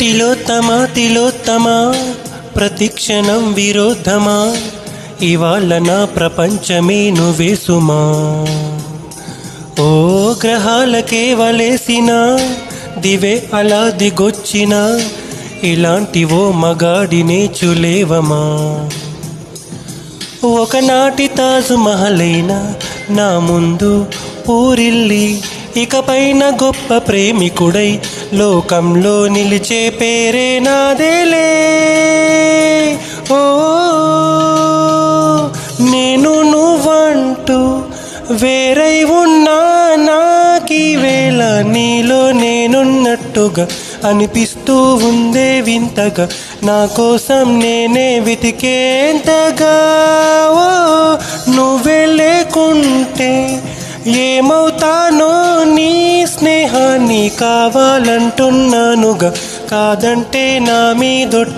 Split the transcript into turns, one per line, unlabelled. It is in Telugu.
తిలోత్తమ తిలోత్తమా ప్రతిక్షణం విరోధమా ఇవాళ నా ప్రపంచమే నువ్వేసుమా. ఓ గ్రహాలకే వలేసిన దివే అలా దిగొచ్చిన ఇలాంటి ఓ మగాడినే చులేవమా. ఒకనాటి తాజు మహలైన నా ముందు ఊరిల్లి ఇకపైన గొప్ప ప్రేమికుడై లోకంలో నిలిచే పేరే నాదేలే. ఓ నేను నువ్వంటూ వేరై ఉన్నా నాకి వేళ నీలో నేనున్నట్టుగా అనిపిస్తూ ఉందే వింతగా. నా కోసం నేనే వెతికేంతగా? ఓ నువ్వే లేకుంటే ఏమవుతానో నీ స్నేహాన్ని కావాలంటున్నానుగా. కాదంటే నా మీదొట్టు